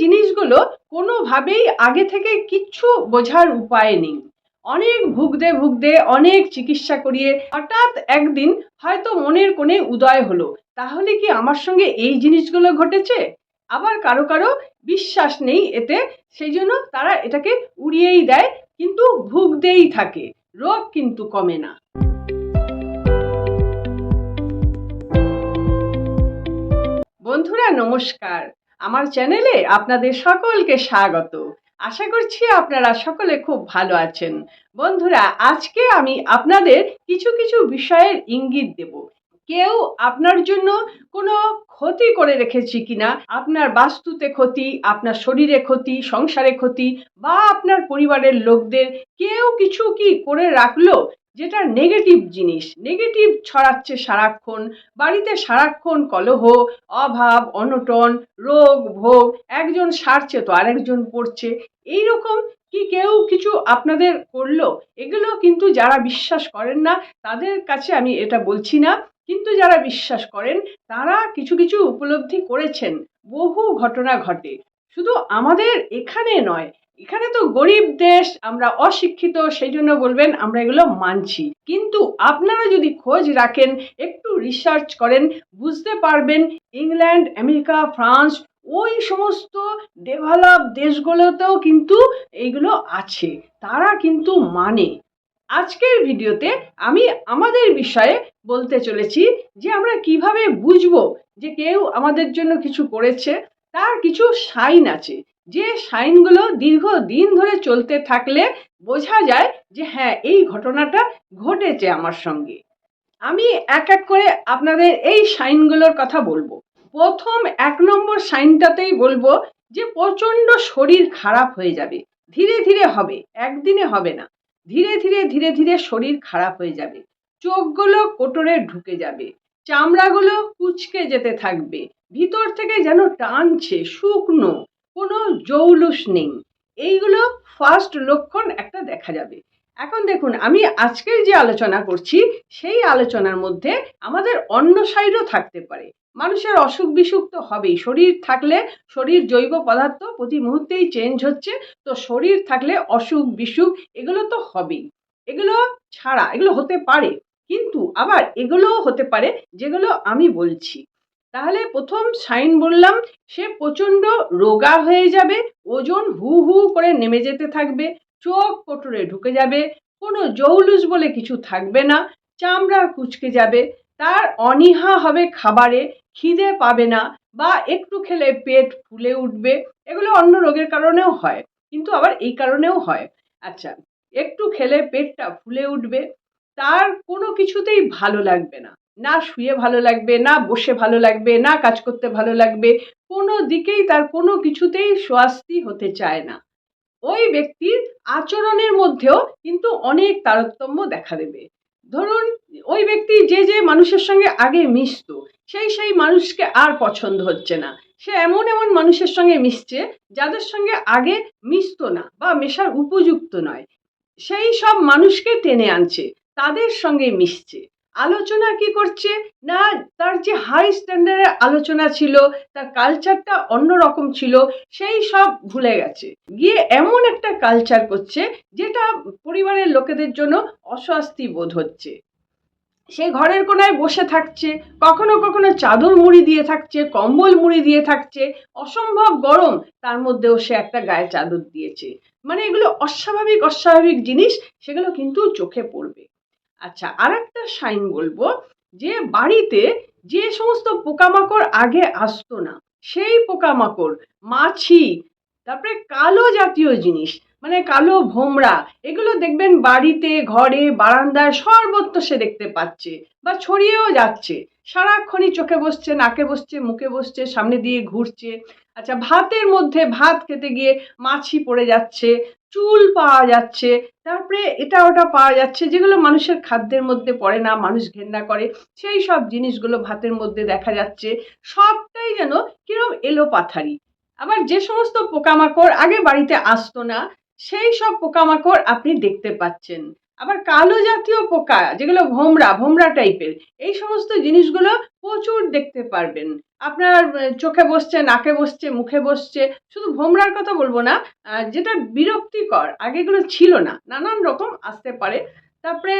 জিনিসগুলো কোনোভাবেই আগে থেকে কিচ্ছু বোঝার উপায় নেই। অনেক ভুগতে ভুগতে, অনেক চিকিৎসা করিয়ে হঠাৎ একদিন হয়তো মনের কোণে উদয় হলো। তাহলে কি আমার সঙ্গে এই জিনিসগুলো ঘটেছে? আবার কারও কারও বিশ্বাস নেই এতে সেই জন্য তারা এটাকে উড়িয়েই দেয়, কিন্তু ভুগতেই থাকে। রোগ কিন্তু কমে না। বন্ধুরা, নমস্কার। আমার চ্যানেলে আপনাদের সকলকে স্বাগত। আশা করছি আপনারা সকলে খুব ভালো আছেন। বন্ধুরা, আজকে আমি আপনাদের কিছু কিছু বিষয়ের ইঙ্গিত দেব। কেউ আপনার জন্য কোনো ক্ষতি করে রেখেছি কিনা, আপনার বাস্তুতে ক্ষতি, আপনার শরীরে ক্ষতি, সংসারে ক্ষতি বা আপনার পরিবারের লোকদের কেউ কিছু কি করে রাখল যেটা নেগেটিভ জিনিস। নেগেটিভ ছড়াচ্ছে সারাক্ষণ, বাড়িতে সারাক্ষণ কলহ, অভাব, অনটন, রোগ, ভোগ, একজন সারছে তো আরেকজন পড়ছে। এই রকম কি কেউ কিছু আপনাদের করল? এগুলো কিন্তু যারা বিশ্বাস করেন না, তাদের কাছে আমি এটা বলছি না। কিন্তু যারা বিশ্বাস করেন, তারা কিছু কিছু উপলব্ধি করেছেন। বহু ঘটনা ঘটে। শুধু আমাদের এখানে নয় এখানে তো গরিব দেশ, আমরা অশিক্ষিত সেই জন্য বলবেন আমরা এগুলো মানছি। কিন্তু আপনারা যদি খোঁজ রাখেন, একটু রিসার্চ করেন, বুঝতে পারবেন ইংল্যান্ড, আমেরিকা, ফ্রান্স, ওই সমস্ত ডেভেলপ দেশগুলোতেও কিন্তু এইগুলো আছে। তারা কিন্তু মানে। আজকের ভিডিওতে আমি আমাদের বিষয়ে বলতে চলেছি যে আমরা কীভাবে বুঝব যে কেউ আমাদের জন্য কিছু করেছে, তার কিছু সাইন আছে। যে সাইনগুলো দীর্ঘ দিন ধরে চলতে থাকলে বোঝা যায় যে হ্যাঁ এই ঘটনাটা ঘটেছে আমার সঙ্গে। আমি এক এক করে আপনাদের এই সাইনগুলোর কথা বলব। প্রথম এক নম্বর সাইনটাতেই বলব যে প্রচণ্ড শরীর খারাপ হয়ে যাবে। ধীরে ধীরে হবে, একদিনে হবে না। ধীরে ধীরে ধীরে ধীরে শরীর খারাপ হয়ে যাবে। চোখগুলো কোটরে ঢুকে যাবে। চামড়াগুলো কুচকে যেতে থাকবে। ভিতর থেকে যেন টানছে, শুকনো। কোনো জৌলুস নেই। এইগুলো ফার্স্ট লক্ষণ একটা দেখা যাবে। এখন দেখুন, আমি আজকের যে আলোচনা করছি, সেই আলোচনার মধ্যে আমাদের অন্য সাইডও থাকতে পারে। মানুষের অসুখ বিসুখ তো হবেই। শরীর থাকলে শরীর জৈব পদার্থ প্রতি মুহূর্তেই চেঞ্জ হচ্ছে, তো শরীর থাকলে অসুখ বিসুখ এগুলো তো হবেই। এগুলো ছাড়া, এগুলো হতে পারে। কিন্তু আবার এগুলোও হতে পারে, যেগুলো আমি বলছি। তাহলে প্রথম সাইন বললাম, সে প্রচণ্ড রোগা হয়ে যাবে, ওজন হু হু করে নেমে যেতে থাকবে, চোখ কোটরে ঢুকে যাবে, কোনো জৌলুস বলে কিছু থাকবে না, চামড়া কুচকে যাবে, তার অনীহা হবে খাবারে, খিদে পাবে না বা একটু খেলে পেট ফুলে উঠবে, এগুলো অন্য রোগের কারণেও হয়, কিন্তু আবার এই কারণেও হয়। আচ্ছা একটু খেলে পেটটা ফুলে উঠবে, তার কোনো কিছুতেই ভালো লাগবে না। না শুয়ে ভালো লাগবে, না বসে ভালো লাগবে, না কাজ করতে ভালো লাগবে, কোনো দিকেই তার কোনো কিছুতেই স্বস্তি হতে চায় না। ওই ব্যক্তির আচরণের মধ্যেও কিন্তু অনেক তারতম্য দেখা দেবে। ধরুন, ওই ব্যক্তি যে যে মানুষের সঙ্গে আগে মিশতো, সেই সেই মানুষকে আর পছন্দ হচ্ছে না। সে এমন এমন মানুষের সঙ্গে মিশছে, যাদের সঙ্গে আগে মিশতো না বা মেশার উপযুক্ত নয়। সেই সব মানুষকে টেনে আনছে, তাদের সঙ্গে মিশছে। আলোচনা কি করছে? না, তার যে হাই স্ট্যান্ডার্ডের আলোচনা ছিল, তার কালচারটা অন্যরকম ছিল, সেই সব ভুলে গেছে। গিয়ে এমন একটা কালচার করছে, যেটা পরিবারের লোকেদের জন্য অস্বস্তি বোধ হচ্ছে। সে ঘরের কোনায় বসে থাকছে, কখনো কখনো চাদর মুড়ি দিয়ে থাকছে, কম্বল মুড়ি দিয়ে থাকছে, অসম্ভব গরম, তার মধ্যেও সে একটা গায়ে চাদর দিয়েছে। মানে এগুলো অস্বাভাবিক অস্বাভাবিক জিনিস, সেগুলো কিন্তু চোখে পড়বে। আচ্ছা আর একটা সাইন বলব যে বাড়িতে যে সমস্ত পোকামাকড় আগে আসতো না, সেই পোকামাকড়, মাছি, তারপরে কালো জাতীয় জিনিস মানে কালো ভোমরা, এগুলো দেখবেন বাড়িতে, ঘরে, বারান্দায় সর্বত্র সে দেখতে পাচ্ছে বা ছড়িয়েও যাচ্ছে। সারাক্ষণই চোখে বসছে, নাকে বসছে, মুখে বসছে, সামনে দিয়ে ঘুরছে। আচ্ছা ভাতের মধ্যে ভাত খেতে গিয়ে মাছি পড়ে যাচ্ছে চুল পাওয়া যাচ্ছে। তারপরে এটা ওটা পাওয়া যাচ্ছে, যেগুলো মানুষের খাদ্যের মধ্যে পড়ে না, মানুষ ঘেন্না করে, সেই সব জিনিসগুলো ভাতের মধ্যে দেখা যাচ্ছে। সবটাই যেন কিরম এলো পাথারি আবার যে সমস্ত পোকামাকড় আগে বাড়িতে আসতো না, সেই সব পোকামাকড় আপনি দেখতে পাচ্ছেন। আবার কালো জাতীয় পোকা, যেগুলো ভোমরা ভোমরা টাইপের এই সমস্ত জিনিসগুলো প্রচুর দেখতে পারবেন। আপনার চোখে বসছে, নাকে বসছে, মুখে বসছে, শুধু ভোমরার কথা বলব না যেটা বিরক্তিকর, আগেগুলো ছিল না, নানান রকম আসতে পারে। তারপরে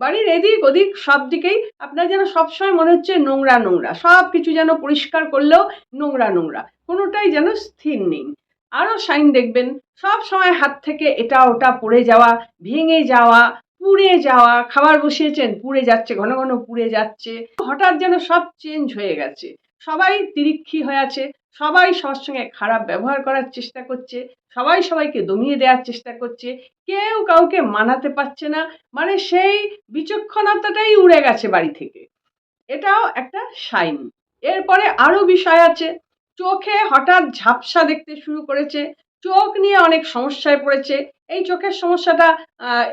বাড়ির এদিক ওদিক সব দিকেই আপনার যেন সবসময় মনে হচ্ছে নোংরা নোংরা, সব কিছু যেন পরিষ্কার করলেও নোংরা নোংরা, কোনোটাই যেন স্থির নেই। আরও সাইন দেখবেন, সব সময় হাত থেকে এটা ওটা পড়ে যাওয়া, ভেঙে যাওয়া, পুড়ে যাওয়া, খাবার বসিয়েছেন, পুড়ে যাচ্ছে, ঘন ঘন পুড়ে যাচ্ছে, হঠাৎ যেন সব চেঞ্জ হয়ে গেছে। সবাই তিরিক্ষি হয়ে আছে, সবাই সবার সঙ্গে খারাপ ব্যবহার করার চেষ্টা করছে, সবাই সবাইকে দমিয়ে দেওয়ার চেষ্টা করছে, কেউ কাউকে মানাতে পারছে না মানে সেই বিচক্ষণতাটাই উড়ে গেছে বাড়ি থেকে। এটাও একটা সাইন। এরপরে আরও বিষয় আছে, চোখে হঠাৎ ঝাপসা দেখতে শুরু করেছে, চোখ নিয়ে অনেক সমস্যায় পড়েছে, এই চোখের সমস্যাটা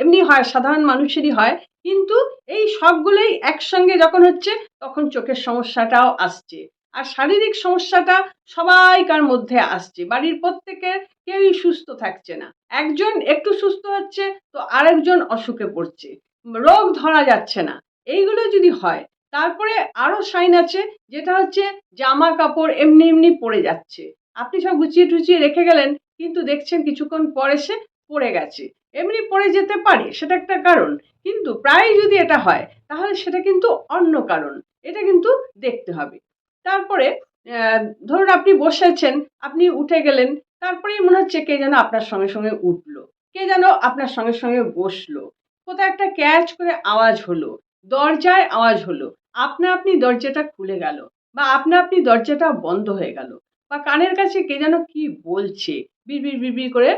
এমনি হয়, সাধারণ মানুষেরই হয়, কিন্তু এই সবগুলোই একসঙ্গে যখন হচ্ছে, তখন চোখের সমস্যাটাও আসছে। আর শারীরিক সমস্যাটা সবাইকার মধ্যে আসছে। বাড়ির প্রত্যেকের কেউই সুস্থ থাকছে না। একজন একটু সুস্থ হচ্ছে, তো আরেকজন অসুখে পড়ছে। রোগ ধরা যাচ্ছে না। এইগুলো যদি হয়, তারপরে আরও সাইন আছে, যেটা হচ্ছে জামা কাপড় এমনি এমনি পড়ে যাচ্ছে। আপনি সব গুছিয়ে টুচিয়ে রেখে গেলেন, কিন্তু দেখছেন কিছুক্ষণ পরে সে পড়ে গেছে। এমনি পড়ে যেতে পারে, সেটা একটা কারণ। কিন্তু প্রায় যদি এটা হয়, তাহলে সেটা কিন্তু অন্য কারণ। এটা কিন্তু দেখতে হবে। তারপরে ধরুন আপনি বসেছেন, আপনি উঠে গেলেন, তারপরেই মনে হচ্ছে কে যেন আপনার সঙ্গে সঙ্গে উঠল, কে যেন আপনার সঙ্গে সঙ্গে বসল। কোথাও একটা ক্যাচ করে আওয়াজ হলো, দরজায় আওয়াজ হলো, আপনা আপনি দরজাটা খুলে গেল বা আপনা আপনি দরজাটা বন্ধ হয়ে গেল বা কানের কাছে কে যেন কি বলছে বিড়বিড় বিড়বিড় করে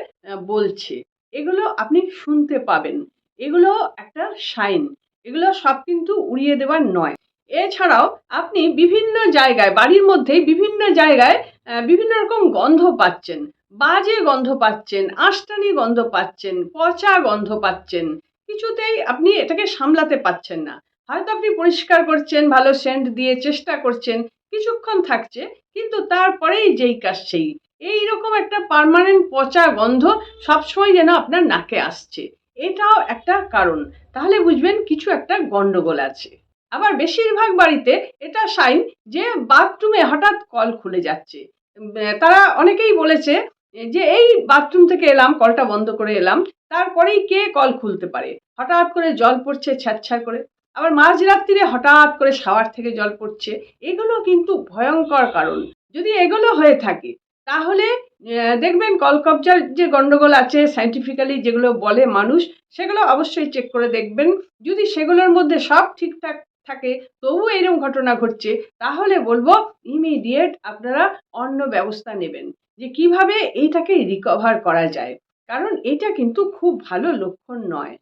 বলছে, এগুলো আপনি শুনতে পাবেন। এগুলো একটা সাইন এগুলো সব কিন্তু উড়িয়ে দেওয়ার নয়। এছাড়াও আপনি বিভিন্ন জায়গায়, বাড়ির মধ্যেই বিভিন্ন জায়গায় বিভিন্ন রকম গন্ধ পাচ্ছেন। বাজে গন্ধ পাচ্ছেন, আষ্টানি গন্ধ পাচ্ছেন, পচা গন্ধ পাচ্ছেন। কিছুতেই আপনি এটাকে সামলাতে পাচ্ছেন না। হয়তো আপনি পরিষ্কার করছেন, ভালো সেন্ট দিয়ে চেষ্টা করছেন, কিছুক্ষণ থাকছে, কিন্তু তারপরেই যেই কাজ সেই। এইরকম একটা পার্মানেন্ট পচা গন্ধ সবসময় যেন আপনার নাকে আসছে। এটাও একটা কারণ। তাহলে বুঝবেন কিছু একটা গন্ডগোল আছে। আবার বেশিরভাগ বাড়িতে এটা সাইন যে বাথরুমে হঠাৎ কল খুলে যাচ্ছে। তারা অনেকেই বলেছে যে এই বাথরুম থেকে এলাম কলটা বন্ধ করে এলাম, তারপরেই কে কল খুলতে পারে? হঠাৎ করে জল পড়ছে ছ্যাঁচ্ছার করে। আবার মাঝরাত্রিরে হঠাৎ করে শাওয়ার থেকে জল পড়ছে। এগুলো কিন্তু ভয়ঙ্কর কারণ। যদি এগুলো হয়ে থাকে, তাহলে দেখবেন কলকবজার যে গন্ডগোল আছে সাইন্টিফিক্যালি যেগুলো বলে মানুষ, সেগুলো অবশ্যই চেক করে দেখবেন। যদি সেগুলোর মধ্যে সব ঠিকঠাক থাকে তবু এরকম ঘটনা ঘটছে, তাহলে বলব ইমিডিয়েট আপনারা অন্য ব্যবস্থা নেবেন, যে কীভাবে এইটাকে রিকভার করা যায়। কারণ এটা কিন্তু খুব ভালো লক্ষণ নয়।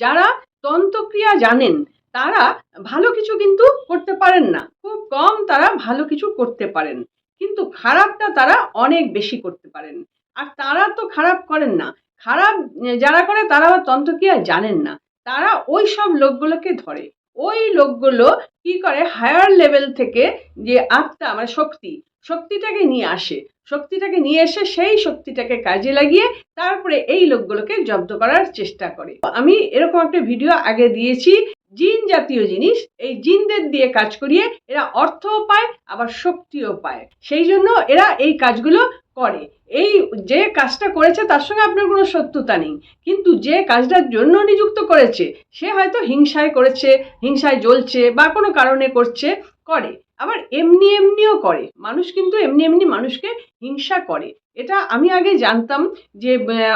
যারা তন্ত্রক্রিয়া জানেন, তারা ভালো কিছু কিন্তু করতে পারেন না। খুব কম তারা ভালো কিছু করতে পারেন। কিন্তু খারাপটা তারা অনেক বেশি করতে পারেন। আর তারা তো খারাপ করেন না। খারাপ, যারা করে তারা তন্ত্রক্রিয়া জানেন না। তারা ওই সব লোকগুলোকে ধরে। ওই লোকগুলো কি করে হায়ার লেভেল থেকে যে আত্মা মানে শক্তি, শক্তিটাকে নিয়ে আসে, শক্তিটাকে নিয়ে এসে সেই শক্তিটাকে কাজে লাগিয়ে তারপরে এই লোকগুলোকে জব্দ করার চেষ্টা করে। আমি এরকম একটা ভিডিও আগে দিয়েছি, জিন জাতীয় জিনিস, এই জিনদের দিয়ে কাজ করিয়ে এরা অর্থও পায়, আবার শক্তিও পায়। সেই জন্য এরা এই কাজগুলো করে। এই যে কাজটা করেছে, তার সঙ্গে আপনার কোনো শত্রুতা নেই। কিন্তু যে কাজটার জন্য নিযুক্ত করেছে, সে হয়তো হিংসায় করেছে, হিংসায় জ্বলছে বা কোনো কারণে করছে, করে। আবার এমনি এমনিও করে। মানুষ কিন্তু এমনি এমনি মানুষকে হিংসা করে। এটা আমি আগে জানতাম যে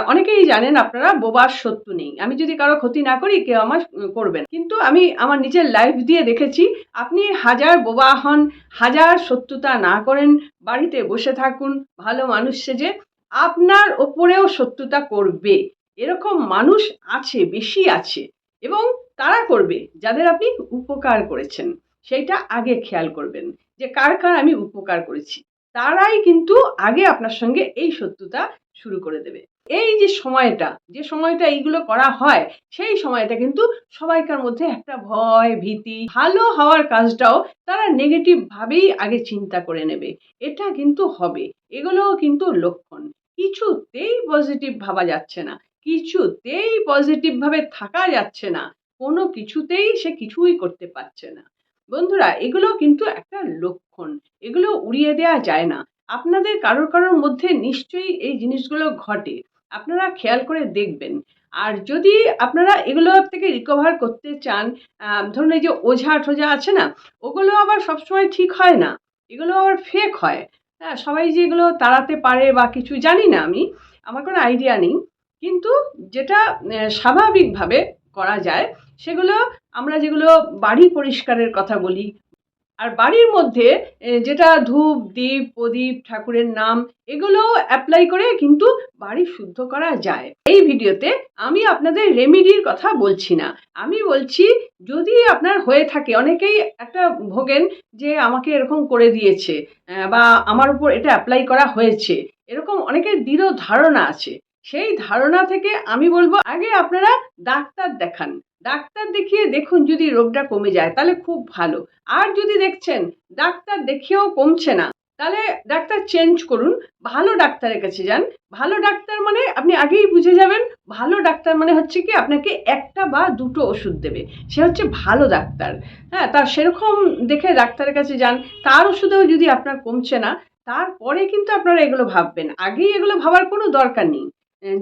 অনেকেই জানেন আপনারা, বোবার সত্য নেই। আমি যদি কারও ক্ষতি না করি, কেউ আমার করবেন কিন্তু আমি আমার নিজের লাইফ দিয়ে দেখেছি, আপনি হাজার বোবা হন, হাজার শত্রুতা না করেন, বাড়িতে বসে থাকুন, ভালো মানুষ সেজে, আপনার ওপরেও শত্রুতা করবে। এরকম মানুষ আছে, বেশি আছে, এবং তারা করবে, যাদের আপনি উপকার করেছেন। সেইটা আগে খেয়াল করবেন যে, কার কার আমি উপকার করেছি। তারাই কিন্তু আগে আপনার সঙ্গে এই শত্রুতা শুরু করে দেবে। এই যে সময়টা যে সময়টা এইগুলো করা হয়, সেই সময়টা কিন্তু সবাইকার মধ্যে একটা ভয়, ভীতি, ভালো হওয়ার কাজটাও তারা নেগেটিভ ভাবেই আগে চিন্তা করে নেবে। এটা কিন্তু হবে। এগুলোও কিন্তু লক্ষণ। কিছুতেই পজিটিভ ভাবা যাচ্ছে না। কিছুতেই পজিটিভ ভাবে থাকা যাচ্ছে না। কোনো কিছুতেই সে কিছুই করতে পারছে না। বন্ধুরা, এগুলো কিন্তু একটা লক্ষণ। এগুলো উড়িয়ে দেওয়া যায় না। আপনাদের কারোর কারোর মধ্যে নিশ্চয়ই এই জিনিসগুলো ঘটে। আপনারা খেয়াল করে দেখবেন। আর যদি আপনারা এগুলো থেকে রিকভার করতে চান ধরুন এই যে ওঝা ঠোঝা আছে না, ওগুলো আবার সবসময় ঠিক হয় না। এগুলো আবার ফেক হয়। হ্যাঁ সবাই যে এগুলো তাড়াতে পারে বা কিছু জানি না আমি, আমার কোনো আইডিয়া নেই। কিন্তু যেটা স্বাভাবিকভাবে করা যায় সেগুলো আমরা যেগুলো বাড়ি পরিষ্কারের কথা বলি, আর বাড়ির মধ্যে যেটা ধূপ, দীপ, প্রদীপ, ঠাকুরের নাম, এগুলো অ্যাপ্লাই করে কিন্তু বাড়ি শুদ্ধ করা যায়। এই ভিডিওতে আমি আপনাদের রেমিডির কথা বলছি না। আমি বলছি, যদি আপনার হয়ে থাকে, অনেকেই একটা ভোগেন যে আমাকে এরকম করে দিয়েছে বা আমার উপর এটা অ্যাপ্লাই করা হয়েছে। এরকম অনেকের দৃঢ় ধারণা আছে। সেই ধারণা থেকে আমি বলব, আগে আপনারা ডাক্তার দেখান। ডাক্তার দেখিয়ে দেখুন যদি রোগটা কমে যায়, তাহলে খুব ভালো। আর যদি দেখছেন ডাক্তার দেখিয়েও কমছে না, তাহলে ডাক্তার চেঞ্জ করুন। ভালো ডাক্তারের কাছে যান। ভালো ডাক্তার মানে আপনি আগেই বুঝে যাবেন, ভালো ডাক্তার মানে হচ্ছে কি আপনাকে একটা বা দুটো ওষুধ দেবে। সে হচ্ছে ভালো ডাক্তার। হ্যাঁ তার সেরকম দেখে ডাক্তারের কাছে যান। তার ওষুধেও যদি আপনার কমছে না, তারপরে কিন্তু আপনারা এগুলো ভাববেন। আগেই এগুলো ভাবার কোনো দরকার নেই।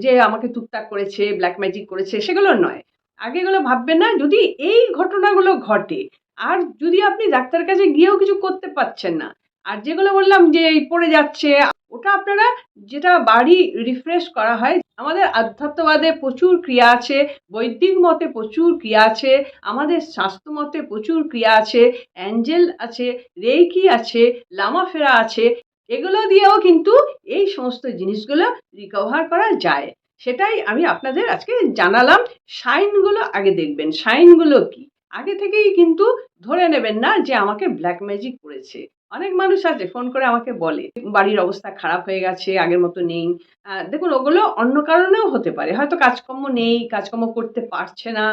যে আমাকে টুকটাক করেছে ব্ল্যাক ম্যাজিক করেছে, সেগুলো নয়। আগে এগুলো ভাববেন না, যদি এই ঘটনাগুলো ঘটে, আর যদি আপনি ডাক্তারের কাছে গিয়েও কিছু করতে পারছেন না, আর যেগুলো বললাম যে এই পড়ে যাচ্ছে, ওটা আপনারা যেটা বাড়ি রিফ্রেশ করা হয়, আমাদের আধ্যাত্মবাদে প্রচুর ক্রিয়া আছে, বৈদিক মতে প্রচুর ক্রিয়া আছে, আমাদের স্বাস্থ্য মতে প্রচুর ক্রিয়া আছে, অ্যাঞ্জেল আছে, রেইকি আছে লামাফেরা আছে, এগুলো দিয়েও কিন্তু এই সমস্ত জিনিসগুলো রিকভার করা যায়। সেটাই আমি আপনাদের আজকে জানালাম। সাইনগুলো আগে দেখবেন। সাইনগুলো কি? আগে থেকেই কিন্তু ধরে নেবেন না যে আমাকে ব্ল্যাক ম্যাজিক করেছে। অনেক মানুষ আছে ফোন করে আমাকে বলে, বাড়ির অবস্থা খারাপ হয়ে গেছে, আগের মতো নেই। দেখুন, ওগুলো অন্য কারণেও হতে পারে। হয়তো কাজকর্ম নেই, কাজকর্ম করতে পারছে না।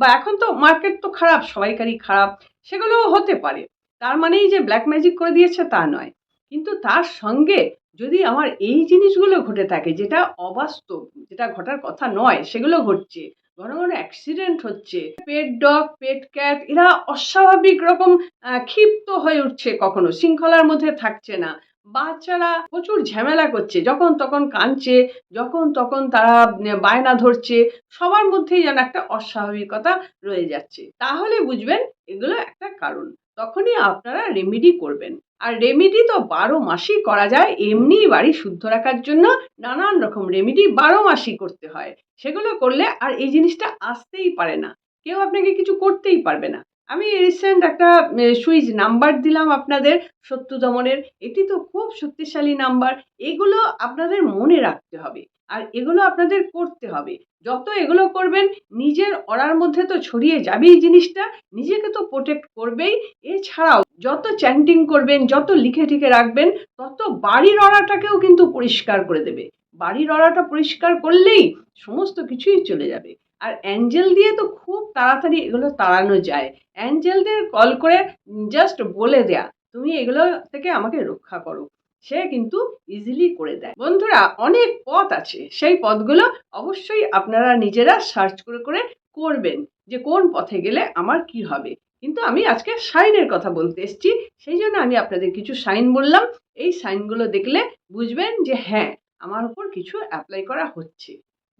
বা এখন তো মার্কেট তো খারাপ, সবাইকারই খারাপ, সেগুলোও হতে পারে। তার মানেই যে ব্ল্যাক ম্যাজিক করে দিয়েছে তা নয়। কিন্তু তার সঙ্গে যদি আমার এই জিনিসগুলো ঘটে থাকে, যেটা অবাস্তব, যেটা ঘটার কথা নয়, সেগুলো ঘটছে। ঘন ঘন অ্যাক্সিডেন্ট হচ্ছে। পেট ডগ পেট ক্যাট এরা অস্বাভাবিক রকম ক্ষিপ্ত হয়ে উঠছে কখনো, শৃঙ্খলার মধ্যে থাকছে না। বাচ্চারা প্রচুর ঝামেলা করছে, যখন তখন কাঁদছে, যখন তখন তারা বায়না ধরছে, সবার মধ্যেই যেন একটা অস্বাভাবিকতা রয়ে যাচ্ছে। তাহলে বুঝবেন, এগুলো একটা কারণ। তখনই আপনারা রেমিডি করবেন। আর রেমিডি তো বারো মাসই করা যায় এমনি বাড়ি শুদ্ধ রাখার জন্য নানান রকম রেমিডি বারো মাসই করতে হয়। সেগুলো করলে আর এই জিনিসটা আসতেই পারে না। কেউ আপনাকে কিছু করতেই পারবে না। আমি রিসেন্ট একটা সুইচ নাম্বার দিলাম আপনাদের, সত্য দমনের। এটি তো খুব শক্তিশালী নাম্বার এগুলো আপনাদের মনে রাখতে হবে আর এগুলো আপনাদের করতে হবে। যত এগুলো করবেন, নিজের অরার মধ্যে তো ছড়িয়ে যাবেই জিনিসটা, নিজেকে তো প্রোটেক্ট করবেই। এছাড়াও যত চ্যান্টিং করবেন, যত লিখে ঠিকে রাখবেন, তত বাড়ির অড়াটাকেও কিন্তু পরিষ্কার করে দেবে। বাড়ির অড়াটা পরিষ্কার করলেই সমস্ত কিছুই চলে যাবে। আর অ্যাঞ্জেল দিয়ে তো খুব তাড়াতাড়ি এগুলো তাড়ানো যায়। অ্যাঞ্জেলদের কল করে জাস্ট বলে দেয়া, তুমি এগুলো থেকে আমাকে রক্ষা করো। সে কিন্তু ইজিলি করে দেয়। বন্ধুরা, অনেক পথ আছে। সেই পথগুলো অবশ্যই আপনারা নিজেরা সার্চ করে করে করবেন যে কোন পথে গেলে আমার কি হবে। কিন্তু আমি আজকে সাইনের কথা বলতে এসেছি, সেই জন্য আমি আপনাদের কিছু সাইন বললাম। এই সাইনগুলো দেখলে বুঝবেন যে হ্যাঁ আমার উপর কিছু অ্যাপ্লাই করা হচ্ছে।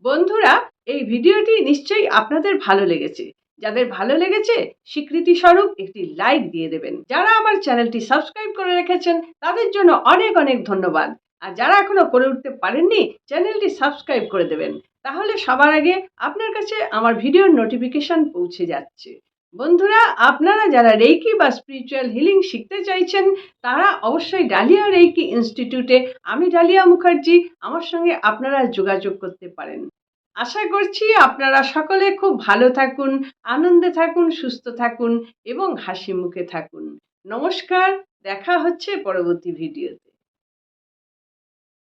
বন্ধুরা, এই ভিডিওটি নিশ্চয়ই আপনাদের ভালো লেগেছে। যাদের ভালো লেগেছে স্বীকৃতি স্বরূপ একটি লাইক দিয়ে দেবেন। যারা আমার চ্যানেলটি সাবস্ক্রাইব করে রেখেছেন, তাদের জন্য অনেক অনেক ধন্যবাদ। আর যারা এখনও করে উঠতে পারেননি, চ্যানেলটি সাবস্ক্রাইব করে দেবেন। তাহলে সবার আগে আপনার কাছে আমার ভিডিওর নোটিফিকেশন পৌঁছে যাচ্ছে। বন্ধুরা, আপনারা যারা রেইকি বা স্পিরিচুয়াল হিলিং শিখতে চাইছেন, তারা অবশ্যই ডালিয়া রেইকি ইনস্টিটিউটে আমি ডালিয়া মুখার্জি, আমার সঙ্গে আপনারা যোগাযোগ করতে পারেন। আশা করছি আপনারা সকলে খুব ভালো থাকুন, আনন্দে থাকুন, সুস্থ থাকুন এবং হাসি মুখে থাকুন। নমস্কার, দেখা হচ্ছে পরবর্তী ভিডিওতে